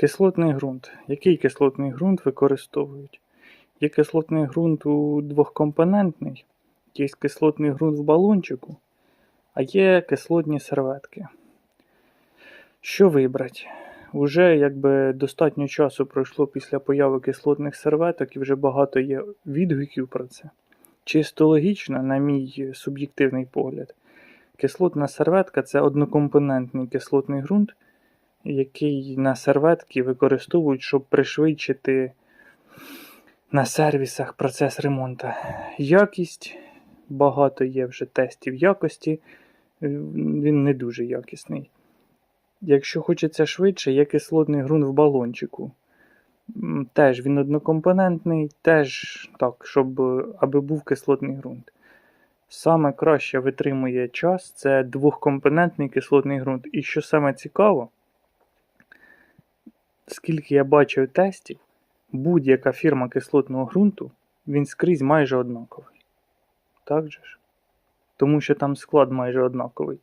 Кислотний ґрунт. Який кислотний ґрунт використовують? Є кислотний ґрунт у двохкомпонентний, є кислотний ґрунт в балончику, а є кислотні серветки. Що вибрати? Уже якби достатньо часу пройшло після появи кислотних серветок і вже багато є відгуків про це. Чисто логічно, на мій суб'єктивний погляд, кислотна серветка це однокомпонентний кислотний ґрунт, який на серветки використовують, щоб пришвидшити на сервісах процес ремонту. Якість багато є вже тестів якості, він не дуже якісний. Якщо хочеться швидше, є кислотний ґрунт в балончику. Теж він однокомпонентний, теж так, щоб аби був кислотний ґрунт. Саме краще витримує час це двохкомпонентний кислотний ґрунт. І що саме цікаво, скільки я бачив тестів, будь-яка фірма кислотного ґрунту, він скрізь майже однаковий. Так же ж? Тому що там склад майже однаковий.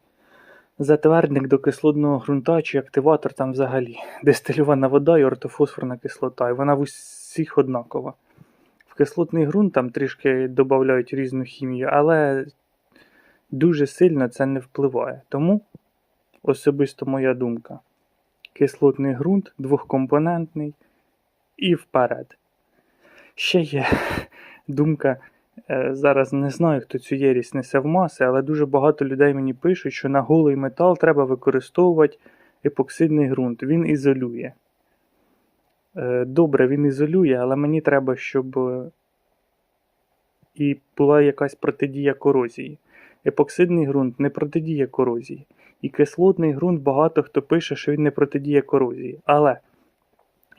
Затвердник до кислотного ґрунта чи активатор там взагалі. Дистильована вода і ортофосфорна кислота, і вона в усіх однакова. В кислотний ґрунт там трішки додають різну хімію, але дуже сильно це не впливає. Тому, особисто моя думка, кислотний ґрунт двохкомпонентний і вперед. Ще є думка, е, зараз не знаю, хто цю єрість несе в маси, але дуже багато людей мені пишуть, що на голий метал треба використовувати епоксидний ґрунт. Він ізолює. Е, Добре, він ізолює, але мені треба, щоб е, і була якась протидія корозії. Епоксидний ґрунт не протидіє корозії. І кислотний ґрунт багато хто пише, що він не протидіє корозії. Але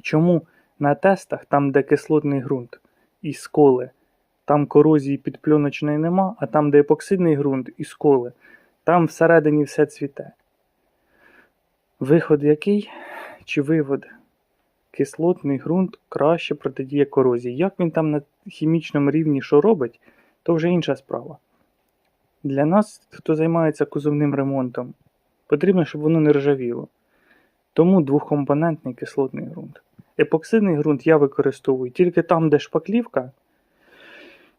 чому на тестах, там, де кислотний ґрунт і сколи, там корозії підпльоночної нема, а там, де епоксидний ґрунт і сколи, там всередині все цвіте. Виход який? Чи вивод? Кислотний ґрунт краще протидіє корозії. Як він там на хімічному рівні що робить, то вже інша справа. Для нас, хто займається кузовним ремонтом, потрібно, щоб воно не ржавіло. Тому двохкомпонентний кислотний ґрунт. Епоксидний ґрунт я використовую тільки там, де шпаклівка.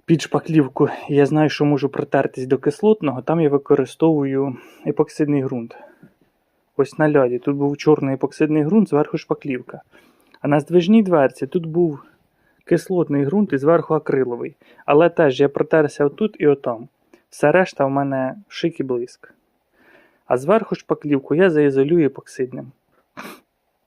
Під шпаклівку я знаю, що можу протертись до кислотного, там я використовую епоксидний ґрунт. Ось на ляді. Тут був чорний епоксидний ґрунт, зверху шпаклівка. А на здвижній дверці тут був кислотний ґрунт і зверху акриловий. Але теж я протерся отут і отам. Все решта в мене шик і блиск. А зверху шпаклівку я заізолюю епоксидним.